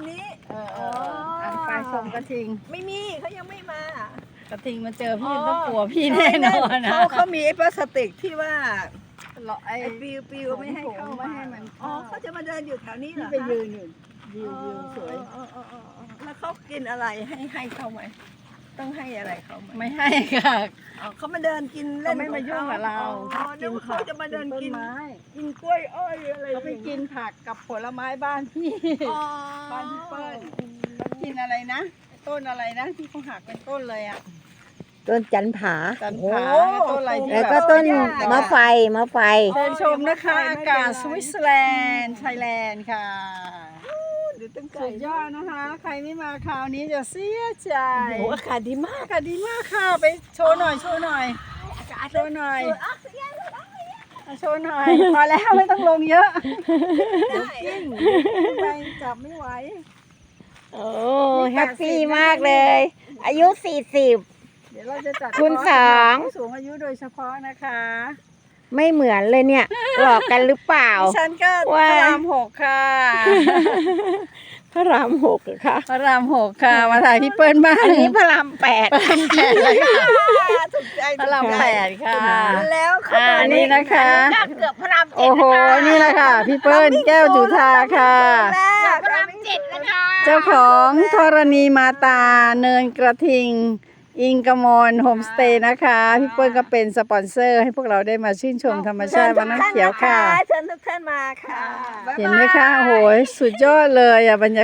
วันนี้เออเออเอออะไปชมกระทิง ไม่มีเขายังไม่มา กระทิงมาเจอพี่ต้องกลัวพี่แน่นอนนะเขาเขามีไอ้พลาสติกที่ว่าเราไอ้ไอ้ปิวปิวไม่ให้เข้าไม่ให้มันอ๋อเข้าเขาจะมาเดินอยู่แถวนี้เหรที่อไปยืนอยู่ยืนยืนสวยอ๋ออ๋ออ๋ออ๋อแล้วเขากินอะไรให้ให้เขาไหม ต้องให้อะไรเขาไหมไม่ให้ค่ะ อ๋อเขามาเดินกินเล่เขานไม่มายุ่งกับเราอ๋อนึกว่าเขาจะมาเดินกินต้ไม้กินกล้วยอ้อยอะไรเขาไปกินผักกับผลไม้บ้านพี่อ๋อบ้านพี่เปิ้ลแล้วกินอะไรนะ ต้นอะไรนะที่เขาหักเป็นต้นเลยอะต้นจันผา จันผาต้นอะไรที่แล้วบบก็ต้นยากมะไฟมะไฟเชิญชมนะคะ อากาศสวิตเซอร์แลนด์ไทยแลนด์ค่ะเดี๋ยวต้องไก่สุดยอดนะคะ ใครไม่มาคราวนี้จะเสียใจโอ้โหอากาศดีมากอากาศดีมากค่ะ ไปโชว์หน่อย โชว์หน่อยอากาศโชว์หน่อยออกซิเจนเอาโชว์หน่อย พอแล้วไม่ต้องลงเยอะได้ไปจับไม่ไหว โอ้แฮปปี้มากเลย อายุสี่สิบ เดี๋ยวเราจะจัดคุณคอร์สสองสำหรับผู้สูงอายุโดยเฉพาะนะคะไม่เหมือนเลยเนี่ย หลอกกันหรือเปล่า ดิฉันก็พว่าระรามหกค่ะ พระรามหกเหรอค่ะ พระรามหกค่ะ มาถ่ายพี่เปิ้ลบ้างอันนี้พระรามแปดแปดเลยค่ะถูกใจพระรามแปดค่ะ แล้วเขาอ่าบอกนี่นะคะ เกือบพระรามเจ็ดโอ้โห นี่แหละค่ะ พี่เปิ้ลแก้วจุธาค่ะแล้วพระรามเจ็ดนะคะ เจ้าของธรณีมาตาเนินกระทิง อิงกมลโฮมสเตย์นะคะ พี่เปิ้ลก็เป็นสปอนเซอร์ให้พวกเราได้มาชื่นชมธรรมชาติวันน้ำเขียวค่ะ เชิญทุกท่านมาค่ะ เห็นไหมคะโอ้โหสุดยอดเลยอะบรรยา